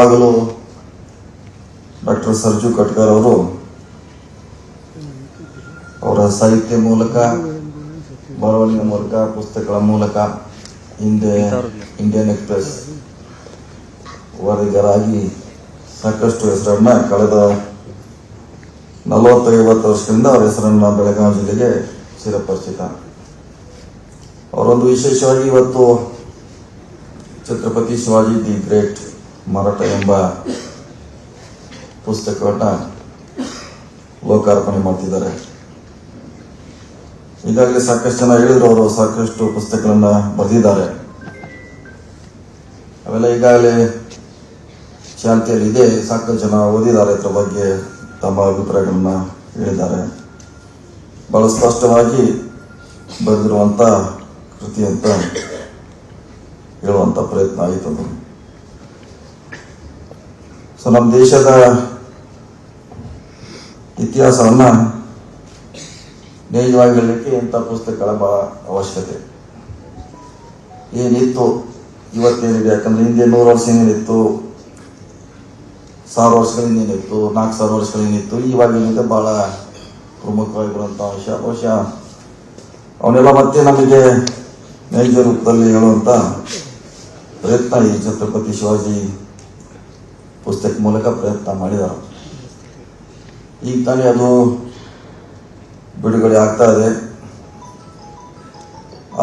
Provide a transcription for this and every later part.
ಯಾವಾಗಲೂ ಡಾಕ್ಟರ್ ಸರ್ಜು ಕಟ್ಕರ್ ಅವರು. ಅವರ ಸಾಹಿತ್ಯ ಮೂಲಕ ಬರವಣಿಗೆ ಮೂಲಕ, ಪುಸ್ತಕಗಳ ಮೂಲಕ ಹಿಂದೆ ಇಂಡಿಯನ್ ಎಕ್ಸ್ಪ್ರೆಸ್ ವರದಿಗರಾಗಿ ಸಾಕಷ್ಟು ಹೆಸರನ್ನ ಕಳೆದ ನಲವತ್ತೈವತ್ತು ವರ್ಷದಿಂದ ಅವರ ಹೆಸರನ್ನ ಬೆಳಗಾವಿ ಜಿಲ್ಲೆಗೆ ಚಿರಪರಿಚಿತ ಅವರೊಂದು ವಿಶೇಷವಾಗಿ ಇವತ್ತು ಛತ್ರಪತಿ ಶಿವಾಜಿ ದಿ ಗ್ರೇಟ್ ಮರಾಠ ಎಂಬ ಪುಸ್ತಕವನ್ನ ಲೋಕಾರ್ಪಣೆ ಮಾಡ್ತಿದ್ದಾರೆ. ಈಗಾಗಲೇ ಸಾಕಷ್ಟು ಜನ ಹೇಳಿದ್ರು ಅವರು ಸಾಕಷ್ಟು ಪುಸ್ತಕಗಳನ್ನ ಬರೆದಿದ್ದಾರೆ. ಅವೆಲ್ಲ ಈಗಾಗಲೇ ಶಾಂತಿಯಲ್ಲಿ ಇದೆ. ಸಾಕಷ್ಟು ಜನ ಓದಿದ್ದಾರೆ. ಇದರ ಬಗ್ಗೆ ತಮ್ಮ ಅಭಿಪ್ರಾಯಗಳನ್ನ ಹೇಳಿದ್ದಾರೆ. ಬಹಳ ಸ್ಪಷ್ಟವಾಗಿ ಬರೆದಿರುವಂತ ಕೃತಿ ಅಂತ ಹೇಳುವಂತ ಪ್ರಯತ್ನ ಆಯಿತು ನಮ್ಮ ದೇಶದ ಇತಿಹಾಸವನ್ನು ನೈಜವಾಗಿ ಹೇಳಲಿಕ್ಕೆ ಇಂಥ ಪುಸ್ತಕಗಳ ಬಹಳ ಅವಶ್ಯಕತೆ. ಏನಿತ್ತು ಇವತ್ತೇನಿದೆ? ಯಾಕಂದ್ರೆ ಹಿಂದೆ ನೂರು ವರ್ಷ ಏನೇನಿತ್ತು ಸಾವಿರ ವರ್ಷಗಳಿಂದ ಏನಿತ್ತು ನಾಲ್ಕು ಸಾವಿರ ವರ್ಷಗಳೇನಿತ್ತು ಇವಾಗ ಏನಿದೆ? ಬಹಳ ಪ್ರಮುಖವಾಗಿರುವಂಥ ಅಂಶ ಬಹುಶಃ ಅವನ್ನೆಲ್ಲ ಮತ್ತೆ ನಮಗೆ ನೈಜ ರೂಪದಲ್ಲಿ ಹೇಳುವಂತ ಪ್ರಯತ್ನ ಈ ಛತ್ರಪತಿ ಶಿವಾಜಿ ಪುಸ್ತಕ ಮೂಲಕ ಪ್ರಯತ್ನ ಮಾಡಿದ್ದಾರೆ. ಈಗ ತಾನೇ ಅದು ಬಿಡುಗಡೆ ಆಗ್ತಾ ಇದೆ.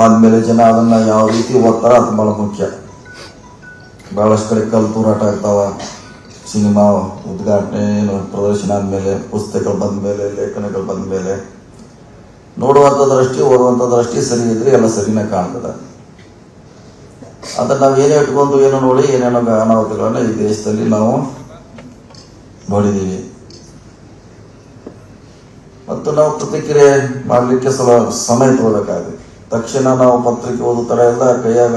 ಆದ್ಮೇಲೆ ಜನ ಅದನ್ನ ಯಾವ ರೀತಿ ಓದ್ತಾರ ಅದು ಬಹಳ ಮುಖ್ಯ. ಬಹಳಷ್ಟು ಕಡೆ ಕಲ್ ತೂರಾಟ ಆಗ್ತಾವ. ಸಿನಿಮಾ ಉದ್ಘಾಟನೆ ಏನು ಪ್ರದರ್ಶನ ಆದ್ಮೇಲೆ, ಪುಸ್ತಕಗಳು ಬಂದ ಮೇಲೆ ಲೇಖನಗಳು ಬಂದ ಮೇಲೆ ದೃಷ್ಟಿ ದೃಷ್ಟಿ ಸರಿ ಇದ್ರೆ ಎಲ್ಲ ಸರಿನೇ ಕಾಣ್ತದೆ. ಅದನ್ನ ನಾವು ಏನೇ ಇಟ್ಕೊಂಡು ಏನೋ ನೋಡಿ, ಏನೇನೋ ಅನಾಹುತಗಳನ್ನ ಈ ದೇಶದಲ್ಲಿ ನಾವು ನೋಡಿದೀವಿ. ಮತ್ತು ನಾವು ಪ್ರತಿಕ್ರಿಯೆ ಮಾಡಲಿಕ್ಕೆ ಸಲ ಸಮಯ ತಗೋಬೇಕಾಗಿದೆ ತಕ್ಷಣ ನಾವು ಪತ್ರಿಕೆ ಓದೋ ಥರ ಎಲ್ಲ ಕೈಯಾಗ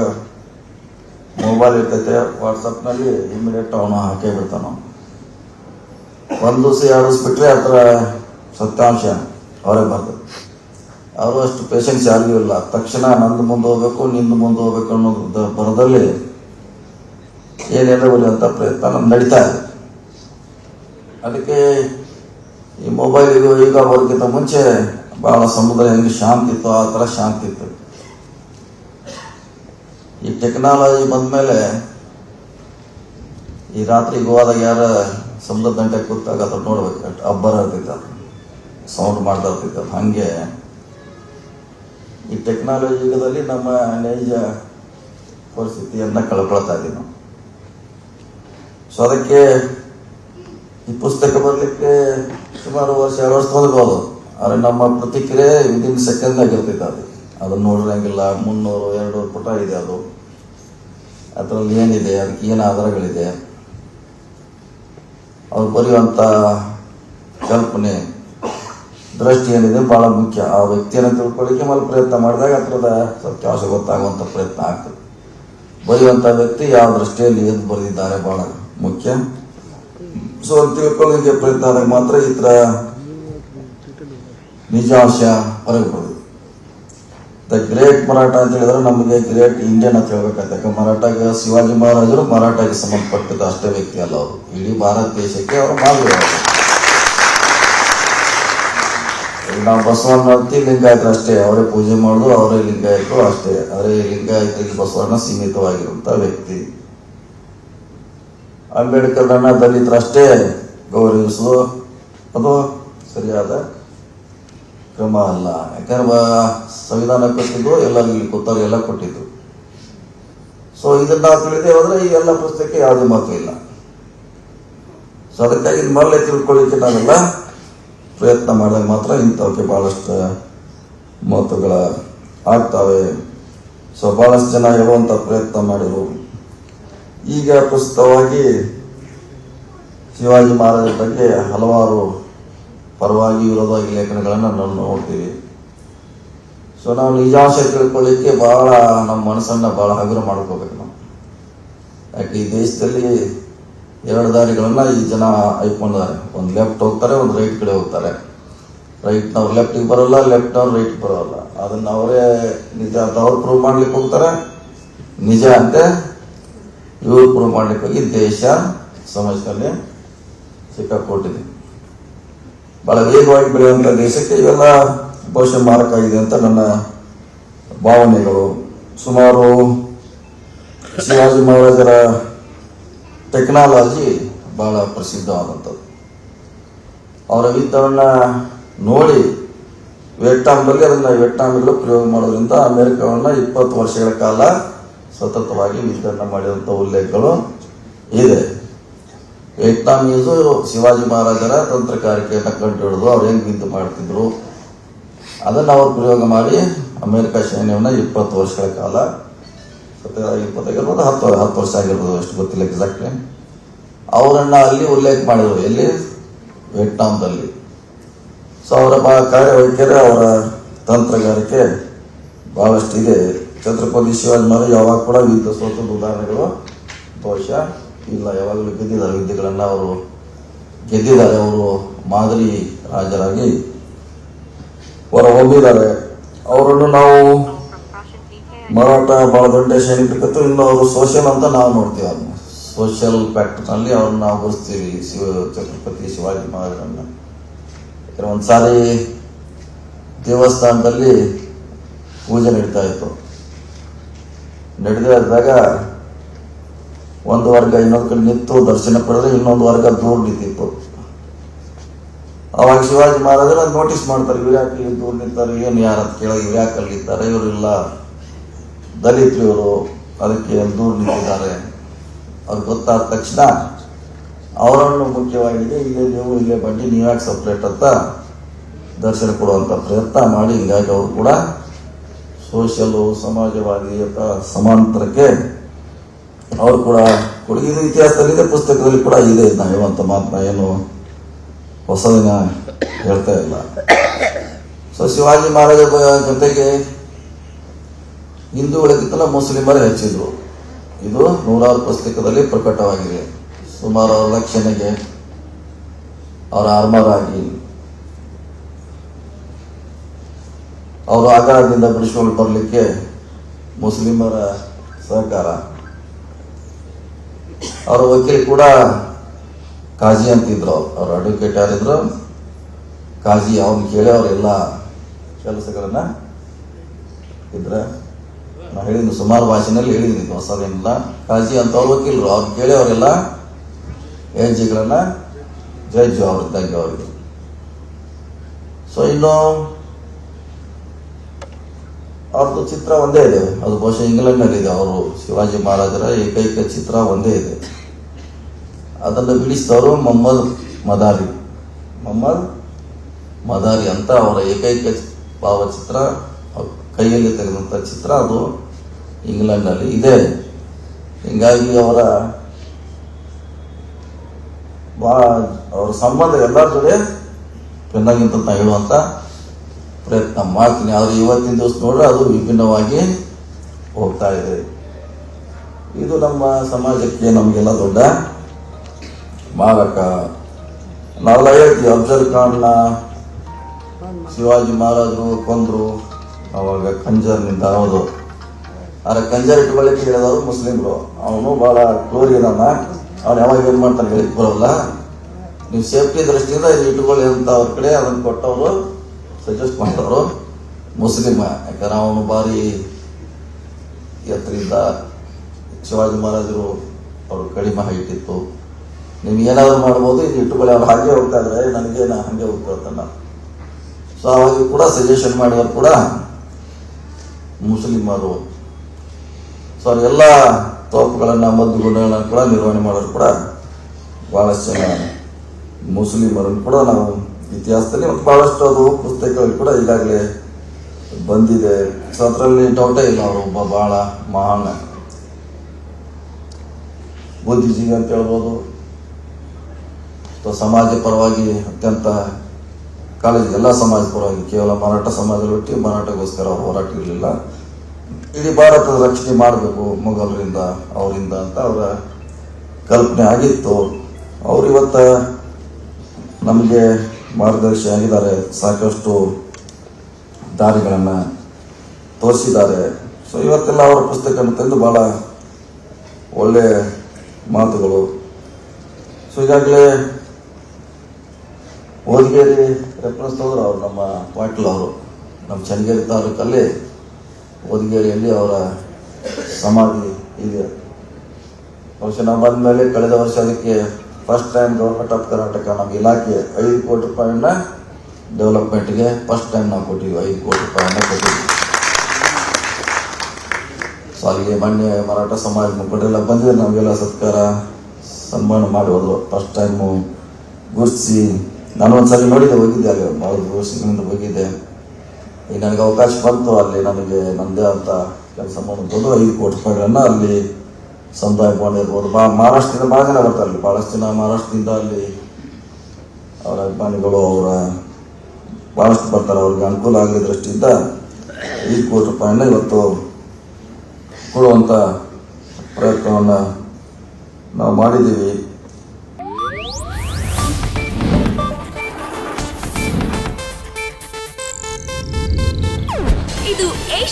ಮೊಬೈಲ್ ಇರ್ತೈತೆ ವಾಟ್ಸಪ್ನಲ್ಲಿ ಇಮಿಡಿಯೇಟ್ ಅವನು ಹಾಕೇ ಬಿಡ್ತಾನ ಒಂದು ದಿವಸ, ಎರಡು ದಿವಸ ಬಿಟ್ರೆ ಅದರ ಸತ್ಯಾಂಶ ಅವರೇ ಬರ್ತದೆ ಅವರು ಅಷ್ಟು ಪೇಷನ್ಸ್ ಯಾರಿಗೂ ಇಲ್ಲ. ತಕ್ಷಣ ನಂದು ಮುಂದೆ ಹೋಗ್ಬೇಕು, ನಿಂದು ಮುಂದೆ ಹೋಗ್ಬೇಕು ಅನ್ನೋದು ಬರದಲ್ಲಿ ಏನೆಲ್ಲ ಅಂತ ಪ್ರಯತ್ನ ನಡೀತಾ ಇದೆ. ಅದಕ್ಕೆ ಈ ಮೊಬೈಲ್ ಇದು ಈಗ ಬರೋದಕ್ಕಿಂತ ಮುಂಚೆ ಬಹಳ ಸಮುದ್ರ ಹೆಂಗೆ ಶಾಂತಿ ಇತ್ತು ಆ ಥರ ಶಾಂತಿ ಇತ್ತು. ಈ ಟೆಕ್ನಾಲಜಿ ಬಂದ್ಮೇಲೆ ಈ ರಾತ್ರಿ ಗೋವಾದಾಗ ಯಾರ ಸಮುದ್ರ ದಂಟೆ ಕೂತಾಗ ಅದ್ರ ನೋಡ್ಬೇಕು. ಅಬ್ಬರ ಇರ್ತೈತೆ ಅದು. ಸೌಂಡ್ ಮಾಡ್ತಾ ಇರ್ತೈತೆ ಅದು. ಹಂಗೆ ಈ ಟೆಕ್ನಾಲಜಿ ಯುಗದಲ್ಲಿ ನಮ್ಮ ನೈಜ ಪರಿಸ್ಥಿತಿಯನ್ನ ಕಳ್ಕೊಳ್ತಾ ಇದ್ದೀವಿ ನಾವು. ಸೊ ಅದಕ್ಕೆ ಈ ಪುಸ್ತಕ ಬರಲಿಕ್ಕೆ ಸುಮಾರು ವರ್ಷ, ಎರಡು ವರ್ಷ ತೊಂದ್ಬೋದು ಆದರೆ ನಮ್ಮ ಪ್ರತಿಕ್ರಿಯೆ ವಿದಿನ್ ಸೆಕೆಂಡ್ ಆಗಿರ್ತೈತೆ ಅದು. ಅದನ್ನ ನೋಡಿರಂಗಿಲ್ಲ, ಮುನ್ನೂರು ಎರಡು ಪುಟ ಇದೆ ಅದು. ಅದರಲ್ಲಿ ಏನಿದೆ, ಅದಕ್ಕೆ ಏನು ಆಧಾರಗಳಿದೆ. ಅವ್ರು ಬರೆಯುವಂಥ ಕಲ್ಪನೆ ದೃಷ್ಟಿ ಏನಿದೆ ಬಹಳ ಮುಖ್ಯ. ಆ ವ್ಯಕ್ತಿಯನ್ನು ತಿಳ್ಕೊಳ್ಳಿಕ್ಕೆ ಮೇಲೆ ಪ್ರಯತ್ನ ಮಾಡಿದಾಗ ಅದರದ ಸತ್ಯಾಂಶ ಗೊತ್ತಾಗುವಂಥ ಪ್ರಯತ್ನ ಆಗ್ತದೆ. ಬರೆಯುವಂಥ ವ್ಯಕ್ತಿ ಯಾವ ದೃಷ್ಟಿಯಲ್ಲಿ ಏನು ಬರೆದಿದ್ದಾರೆ ಬಹಳ ಮುಖ್ಯ. ಸೊ ತಿಳ್ಕೊಳ್ಳಿಕ್ಕೆ ಪ್ರಯತ್ನ ಆದಾಗ ಮಾತ್ರ ಈ ನಿಜಾಂಶ ಹೊರಗೆ ಬರೋದು ದ ಗ್ರೇಟ್ ಮರಾಠ ಅಂತ ಹೇಳಿದ್ರೆ ನಮಗೆ ಗ್ರೇಟ್ ಇಂಡಿಯನ್ ಅಂತ ಹೇಳ್ಬೇಕಾಗ್ತದೆ ಯಾಕಂದ್ರೆ ಮರಾಠಾಗ ಶಿವಾಜಿ ಮಹಾರಾಜರು ಮರಾಠಾಗೆ ಸಂಬಂಧಪಟ್ಟಿದ್ದ ಅಷ್ಟೇ ವ್ಯಕ್ತಿ ಅಲ್ಲ ಅವರು. ಇಡೀ ಭಾರತ ದೇಶಕ್ಕೆ ಅವರು ಮಾದರಿ ಅವರು. ಈಗ ನಾವು ಬಸವಣ್ಣ ಅಂತಿ ಲಿಂಗಾಯತರು ಅಷ್ಟೇ, ಅವರೇ ಪೂಜೆ ಮಾಡೋದು, ಅವರೇ ಲಿಂಗಾಯತರು ಅಷ್ಟೇ. ಆದರೆ ಲಿಂಗಾಯತರಿಗೆ ಬಸವಣ್ಣ ಸೀಮಿತವಾಗಿರುವಂತ ವ್ಯಕ್ತಿ. ಅಂಬೇಡ್ಕರ್ನ ದಲಿತರಷ್ಟೇ ಗೌರವಿಸುವುದು ಅದು ಸರಿಯಾದ ಕ್ರಮ ಅಲ್ಲ. ಯಾಕಂದ್ರೆ ಸಂವಿಧಾನ ಕೊಟ್ಟಿದ್ದು, ಎಲ್ಲ ಕೂತವ್ರು ಎಲ್ಲ ಕೊಟ್ಟಿದ್ದು. ಸೊ ಇದನ್ನ ತಿಳಿದೇ ಹೋದ್ರೆ ಈ ಎಲ್ಲ ಪುಸ್ತಕಕ್ಕೆ ಯಾವುದೇ ಮಾತ್ರ ಇಲ್ಲ. ಸೊ ಅದಕ್ಕಾಗಿ ಮರಳೆ ತಿಳ್ಕೊಳ್ಳಿಕ್ಕೆ ನಾವೆಲ್ಲ ಪ್ರಯತ್ನ ಮಾಡಿದಾಗ ಮಾತ್ರ ಇಂಥವಕ್ಕೆ ಬಹಳಷ್ಟು ಮಾತುಗಳ ಆಗ್ತವೆ. ಸೊ ಬಹಳಷ್ಟು ಜನ ಹೇಳುವಂಥ ಪ್ರಯತ್ನ ಮಾಡಿದರು. ಈಗ ಪ್ರಸ್ತುತವಾಗಿ ಶಿವಾಜಿ ಮಹಾರಾಜರ ಬಗ್ಗೆ ಹಲವಾರು ಪರವಾಗಿ ವಿರೋಧವಾಗಿ ಲೇಖನಗಳನ್ನು ನಾವು ನೋಡ್ತೀವಿ. ಸೊ ನಾವು ನಿಜಾಂಶ ತಿಳ್ಕೊಳ್ಳಿಕ್ಕೆ ಬಹಳ ನಮ್ಮ ಮನಸ್ಸನ್ನ ಬಹಳ ಹಗುರ ಮಾಡ್ಕೋಬೇಕು ನಾವು. ಯಾಕೆ ಈ ದೇಶದಲ್ಲಿ ಎರಡು ದಾರಿಗಳನ್ನ ಈ ಜನ ಆಯ್ಕೊಂಡಿದ್ದಾರೆ ಒಂದು ಲೆಫ್ಟ್ ಹೋಗ್ತಾರೆ, ಒಂದು ರೈಟ್ ಕಡೆ ಹೋಗ್ತಾರೆ. ರೈಟ್ನವ್ರು ಲೆಫ್ಟಿಗೆ ಬರೋಲ್ಲ ಲೆಫ್ಟ್ನವ್ರು ರೈಟ್ ಬರೋಲ್ಲ. ಅದನ್ನ ಅವರೇ ನಿಜ ಅಂತ ಅವ್ರು ಪ್ರೂವ್ ಮಾಡ್ಲಿಕ್ಕೆ ಹೋಗ್ತಾರೆ. ನಿಜ ಅಂತೆ ಇವ್ರು ಪ್ರೂವ್ ಮಾಡ್ಲಿಕ್ಕೆ ಹೋಗಿ ದೇಶ, ಸಮಾಜದಲ್ಲಿ ಸಿಕ್ಕಾಕೊಟ್ಟಿದೆ ಬಹಳ ವೇಗವಾಗಿ ಬೆಳೆಯುವಂಥ ದೇಶಕ್ಕೆ ಇವೆಲ್ಲ ಬಹುಶಃ ಮಾರಕ ಆಗಿದೆ ಅಂತ ನನ್ನ ಭಾವನೆಗಳು. ಸುಮಾರು ಶಿವಾಜಿ ಮಹಾರಾಜರ ಟೆಕ್ನಾಲಜಿ ಬಹಳ ಪ್ರಸಿದ್ಧವಾದಂಥದ್ದು. ಅವರ ವಿದ್ಯವನ್ನು ನೋಡಿ ವಿಯಟ್ನಾಂನಲ್ಲಿ ಅದನ್ನು ವಿಯೆಟ್ನಾಮಿಗಳು ಪ್ರಯೋಗ ಮಾಡೋದ್ರಿಂದ ಅಮೆರಿಕವನ್ನ ಇಪ್ಪತ್ತು ವರ್ಷಗಳ ಕಾಲ ಸತತವಾಗಿ ಯುದ್ಧನ ಮಾಡಿದಂಥ ಉಲ್ಲೇಖಗಳು ಇದೆ. ವಿಯೆಟ್ನಾಂ ಇದು ಶಿವಾಜಿ ಮಹಾರಾಜರ ತಂತ್ರಗಾರಿಕೆಯನ್ನು ಕಂಡು ಹಿಡಿದು ಅವ್ರು ಹೆಂಗೆ ಯುದ್ಧ ಮಾಡ್ತಿದ್ರು. ಅದನ್ನು ಅವರು ಪ್ರಯೋಗ ಮಾಡಿ ಅಮೆರಿಕ ಸೈನ್ಯವನ್ನ ಇಪ್ಪತ್ತು ವರ್ಷಗಳ ಕಾಲ ಇಪ್ಪತ್ತೈದು ಹತ್ತು ಹತ್ತು ವರ್ಷ ಆಗಿರ್ಬೋದು, ಅಷ್ಟು ಗೊತ್ತಿಲ್ಲ ಎಕ್ಸಾಕ್ಟ್ಲಿ ಅವರನ್ನ ಅಲ್ಲಿ ಉಲ್ಲೇಖ ಮಾಡಿದರು. ಎಲ್ಲಿ? ವಿಯೆಟ್ನಾಂದಲ್ಲಿ ಸೊ ಅವರ ಕಾರ್ಯವೈಖರಿ, ಅವರ ತಂತ್ರಗಾರಿಕೆ ಬಹಳಷ್ಟು ಇದೆ. ಛತ್ರಪತಿ ಶಿವಾಜಿ ಯಾವಾಗ ಕೂಡ ಯುದ್ಧ ಸ್ವತಂತ್ರ ಉದಾಹರಣೆಗಳು ಬಹುಶಃ ಇಲ್ಲ. ಯಾವಾಗಲೂ ಗೆದ್ದಿದ್ದಾರೆ. ಯುದ್ಧಗಳನ್ನು ಅವರು ಗೆದ್ದಿದ್ದಾರೆ. ಅವರು ಮಾದರಿ ರಾಜರಾಗಿ ಹೊರ ಹೋಗಿದ್ದಾರೆ ಅವರನ್ನು ನಾವು ಮರಾಠ ಬಹಳ ದೊಡ್ಡ ಸೈನಿಕತ್ತು ಇನ್ನು ಅವರು ಸೋಷಿಯಲ್ ಅಂತ ನಾವು ನೋಡ್ತೀವಿ ಅದನ್ನ ಸೋಷಿಯಲ್ನಲ್ಲಿ ಅವ್ರನ್ನ ನಾವು ಗುರುಸ್ತೀವಿ ಶಿವ ಛತ್ರಪತಿ ಶಿವಾಜಿ ಮಹಾರಾಜರನ್ನ. ಒಂದು ಸಾರಿ ದೇವಸ್ಥಾನದಲ್ಲಿ ಪೂಜೆ ನಡೀತಾ ಇತ್ತು. ನಡೆದೇ ಇದ್ದಾಗ ಒಂದು ವರ್ಗ ಇನ್ನೊಂದು ಕಡೆ ನಿಂತು ದರ್ಶನ ಪಡೆದ್ರೆ ಇನ್ನೊಂದು ವರ್ಗ ದೂರ ನಿಂತಿತ್ತು. ಅವಾಗ ಶಿವಾಜಿ ಮಹಾರಾಜರು ನೋಟಿಸ್ ಮಾಡ್ತಾರೆ ಇವ್ರು ಯಾಕೆ ಇಲ್ಲಿ ದೂರ ನಿಂತಾರೆ ಏನು ಯಾರು? ಅಂತ ಕೇಳೋ ಇವ್ರು ಯಾಕೆ ಅಲ್ಲಿ ನಿಂತಾರೆ ಇವರೆಲ್ಲ ದಲಿತರು ಇವರು ಅದಕ್ಕೆ ದೂರು ನಿಂತಿದ್ದಾರೆ ಅವ್ರಿಗೆ ಗೊತ್ತಾದ ತಕ್ಷಣ ಅವರನ್ನು ಮುಖ್ಯವಾಗಿದೆ, ಇಲ್ಲೇ ನೀವು ಇಲ್ಲೇ ಬಡ್ಡಿ ನೀವು ಯಾಕೆ ಸಪ್ರೇಟ್ ಅಂತ ದರ್ಶನ ಕೊಡುವಂಥ ಪ್ರಯತ್ನ ಮಾಡಿ. ಹೀಗಾಗಿ ಅವರು ಕೂಡ ಸೋಷಿಯಲ್ಲು ಸಮಾಜವಾದಿ ಅಥವಾ ಸಮಾಂತರಕ್ಕೆ ಅವರು ಕೂಡ ಕೊಡುಗೆ. ಇತಿಹಾಸದಲ್ಲಿದೆ ಪುಸ್ತಕದಲ್ಲಿ ಕೂಡ ಇದೆ. ನಾವು ಹೇಳುವಂಥ ಮಾತ್ರ ಏನು ಹೊಸದಿನ ಹೇಳ್ತಾ ಇಲ್ಲ. ಸೊ ಶಿವಾಜಿ ಮಹಾರಾಜ ಜೊತೆಗೆ ಹಿಂದೂಗಳಿಗಿಂತಲೂ ಮುಸ್ಲಿಮರೇ ಹೆಚ್ಚಿದ್ರು. ಇದು ನೂರಾರು ಪುಸ್ತಕದಲ್ಲಿ ಪ್ರಕಟವಾಗಿದೆ. ಸುಮಾರು ಅವರ ರಕ್ಷಣೆಗೆ ಅವರ ಆರ್ಮರ್ ಆಗಿ. ಅವರು ಆಗಾರದಿಂದ ಬ್ರಿಟಿಷ್ಗಳು ಬರಲಿಕ್ಕೆ ಮುಸ್ಲಿಮರ ಸಹಕಾರ. ಅವರ ವಕೀಲ್ ಕೂಡ ಕಾಜಿ ಅಂತಿದ್ರು. ಅವ್ರ ಅಡ್ವೊಕೇಟ್ ಯಾರಿದ್ರು? ಕಾಜಿ ಅವ್ನು ಕೇಳಿ ಅವರೆಲ್ಲ ಕೆಲಸಗಳನ್ನ ಇದ್ರ. ನಾ ಹೇಳಿದ್ದೀನಿ ಸುಮಾರು ಭಾಷೆನಲ್ಲಿ ಹೇಳಿದ್ದೀನಿ. ಹೊಸದೇನಿಲ್ಲ ಕಾಜಿ ಅಂತ ಅವ್ರ ವಕೀಲರು. ಅವ್ರು ಕೇಳಿ ಅವರೆಲ್ಲ ಏಜಿಗಳನ್ನ ಜಡ್ಜ್ ಅವ್ರಿದ್ದಂಗೆ ಅವ್ರಿಗೆ. ಸೊ ಇನ್ನು ಅವ್ರದ್ದು ಚಿತ್ರ ಒಂದೇ ಇದೆ. ಅದು ಬಹುಶಃ ಇಂಗ್ಲೆಂಡ್ನಲ್ಲಿ ಇದೆ. ಅವರು ಶಿವಾಜಿ ಮಹಾರಾಜರ ಏಕೈಕ ಚಿತ್ರ ಒಂದೇ ಇದೆ. ಅದನ್ನು ಬಿಡಿಸಿದವರು ಮೊಹಮ್ಮದ್ ಮದಾರಿ. ಮೊಹಮ್ಮದ್ ಮದಾರಿ ಅಂತ ಅವರ ಏಕೈಕ ಭಾವಚಿತ್ರ ಅವ್ರ ಕೈಯಲ್ಲಿ ತೆಗೆದಂಥ ಚಿತ್ರ ಅದು. ಇಂಗ್ಲೆಂಡ್ನಲ್ಲಿ ಇದೆ. ಹಿಂಗಾಗಿ ಅವರ ಭಾಳ ಅವ್ರ ಸಂಬಂಧ ಎಲ್ಲರ ಜೊತೆ ಚೆನ್ನಾಗಿಂತ ನಾ ಹೇಳುವಂತ ಪ್ರಯತ್ನ ಮಾಡ್ತೀನಿ. ಆದ್ರೆ ಇವತ್ತಿನ ದಿವಸ ನೋಡ್ರೆ ಅದು ವಿಭಿನ್ನವಾಗಿ ಹೋಗ್ತಾ ಇದೆ. ಇದು ನಮ್ಮ ಸಮಾಜಕ್ಕೆ ನಮಗೆಲ್ಲ ದೊಡ್ಡ ಮಾರಕ. ನಾವೆಲ್ಲ ಹೇಳ್ತೀವಿ, ಅಫ್ಜಲ್ ಖಾನ್ನ ಶಿವಾಜಿ ಮಹಾರಾಜರು ಕೊಂದ್ರು ಅವಾಗ ಕಂಜರ್ನಿಂದ ಹೌದು. ಆದ್ರೆ ಕಂಜರ್ ಇಟ್ಕೊಳ್ಳಿಕ್ಕೆ ಹೇಳಿದವರು ಮುಸ್ಲಿಮ್ರು. ಅವನು ಬಹಳ ಕ್ಲೋರಿ ಇದಾನ ಅವ್ನು ಯಾವಾಗ ಏನ್ ಮಾಡ್ತಾನೆ ಹೇಳಿಕ್ ಬರೋಲ್ಲ. ನೀವು ಸೇಫ್ಟಿ ದೃಷ್ಟಿಯಿಂದ ಇದು ಇಟ್ಕೊಳ್ಳಿ ಅಂತ ಅವ್ರ ಕಡೆ ಅದನ್ನ ಕೊಟ್ಟವರು ಸಜೆಸ್ಟ್ ಮಾಡಿದವರು ಮುಸ್ಲಿಮ. ಯಾಕಂದ್ರೆ ಅವನು ಭಾರಿ ಎತ್ತರಿಂದ ಶಿವಾಜಿ ಮಹಾರಾಜರು ಅವರು ಕಡಿಮೆ ಹೈಟ್ ಇತ್ತು. ನೀವು ಏನಾದ್ರು ಮಾಡ್ಬೋದು ಇದು ಇಟ್ಟುಕೊಳ್ಳಿ ಅವ್ರು ಹಾಗೆ ಹೋಗ್ತಾ ಇದ್ರೆ ನನಗೆ ನಾ ಹಾಗೆ ಹೋಗ್ತಾ ಸೊ ಅವಾಗ ಕೂಡ ಸಜೆಷನ್ ಮಾಡಿದ್ರು ಕೂಡ ಮುಸ್ಲಿಮರು. ಸೊ ಅವರೆಲ್ಲ ಮದ್ದು ಗುಣಗಳನ್ನು ಕೂಡ ನಿರ್ವಹಣೆ ಮಾಡೋರು ಕೂಡ ಭಾಳಷ್ಟು ಜನ ಮುಸ್ಲಿಮರನ್ನು ಕೂಡ ನಾವು ಇತಿಹಾಸದಲ್ಲಿ ಮತ್ತು ಭಾಳಷ್ಟು ಅದು ಪುಸ್ತಕಗಳು ಕೂಡ ಈಗಾಗಲೇ ಬಂದಿದೆ. ಸೊ ಅದರಲ್ಲಿ ಡೌಟೇ ಇಲ್ಲ ಅವರು ಒಬ್ಬ ಭಾಳ ಮಹಾನ್ ಬುದ್ಧಿಜೀವಿ ಅಂತ ಹೇಳ್ಬೋದು. ಅಥವಾ ಸಮಾಜ ಪರವಾಗಿ ಅತ್ಯಂತ ಕಾಲೇಜ್, ಎಲ್ಲ ಸಮಾಜ ಪರವಾಗಿ ಕೇವಲ ಮರಾಠ ಸಮಾಜದಲ್ಲಿ ಬಿಟ್ಟು ಮರಾಠಗೋಸ್ಕರ ಅವರು ಹೋರಾಟ ಇರಲಿಲ್ಲ ಇಡೀ ಭಾರತದ ರಕ್ಷಣೆ ಮಾಡಬೇಕು ಮೊಘಲರಿಂದ, ಅವರಿಂದ ಅಂತ ಅವರ ಕಲ್ಪನೆ ಆಗಿತ್ತು. ಅವರು ಇವತ್ತ ನಮಗೆ ಮಾರ್ಗದರ್ಶಿ ಆಗಿದ್ದಾರೆ. ಸಾಕಷ್ಟು ದಾರಿಗಳನ್ನು ತೋರಿಸಿದ್ದಾರೆ. ಸೊ ಇವತ್ತೆಲ್ಲ ಅವರ ಪುಸ್ತಕವನ್ನು ತಂದು ಭಾಳ ಒಳ್ಳೆಯ ಮಾತುಗಳು. ಸೊ ಈಗಾಗಲೇ ಓದಿಗೇರಿ ರೆಫರೆನ್ಸ್ ತಗೊಂಡ್ರು ಅವರು ನಮ್ಮ ಪಾಟೀಲ್ ಅವರು, ನಮ್ಮ ಚನ್ನಗಿರಿ ತಾಲೂಕಲ್ಲಿ ಓದಿಗೇರಿಯಲ್ಲಿ ಅವರ ಸಮಾಧಿ ಇದೆ. ಬಹುಶಃ ನಾವು ಬಂದ ಮೇಲೆ ಕಳೆದ ವರ್ಷ ಅದಕ್ಕೆ first time government of Karnataka ನಮ್ಮ ಇಲಾಖೆ ಐದು ಕೋಟಿ ರೂಪಾಯಿನ ಡೆವಲಪ್ಮೆಂಟ್ಗೆ ಫಸ್ಟ್ ಟೈಮ್ ನಾವು ಕೊಟ್ಟಿದ್ವಿ ಐದು ಕೋಟಿ ರೂಪಾಯಿನ ಕೊಟ್ಟಿದ್ವಿ ಸೊ ಅಲ್ಲಿಗೆ ಮೊನ್ನೆ ಮರಾಠ ಸಮಾಜ ಮುಖಂಡರೆಲ್ಲ ಬಂದಿದೆ ನಮಗೆಲ್ಲ ಸತ್ಕಾರ, ಸನ್ಮಾನ ಮಾಡಿ ಹೋದ್ರು. ಫಸ್ಟ್ ಟೈಮು ಗುರ್ಸಿ ನಾನು ಒಂದ್ಸಲಿ ನೋಡಿದ್ದೆ, ಹೋಗಿದ್ದೆ ಮೂರು ವರ್ಷಗಳಿಂದ ಹೋಗಿದ್ದೆ. ನನಗೆ ಅವಕಾಶ ಬಂತು, ಅಲ್ಲಿ ನನಗೆ ನನ್ನದೇ ಅಂತ ಕೆಲಸ ಮಾಡೋದು ಐದು ಕೋಟಿ ರೂಪಾಯಿಗಳನ್ನ ಅಲ್ಲಿ ಸಮುದಾಯ ಇರ್ಬೋದು. ಬಾ ಮಹಾರಾಷ್ಟ್ರದಿಂದ ಭಾಳ ಬರ್ತಾರೆ ಅಲ್ಲಿ. ಭಾಳಷ್ಟು ಜನ ಮಹಾರಾಷ್ಟ್ರದಿಂದ ಅಲ್ಲಿ ಅವರ ಅಭಿಮಾನಿಗಳು, ಅವರ ಭಾಳಷ್ಟು ಬರ್ತಾರೆ. ಅವ್ರಿಗೆ ಅನುಕೂಲ ಆಗಲಿ ದೃಷ್ಟಿಯಿಂದ ಐದು ಕೋಟಿ ರೂಪಾಯಿನ ಇವತ್ತು ಕೊಡುವಂಥ ಪ್ರಯತ್ನವನ್ನು ನಾವು ಮಾಡಿದ್ದೀವಿ.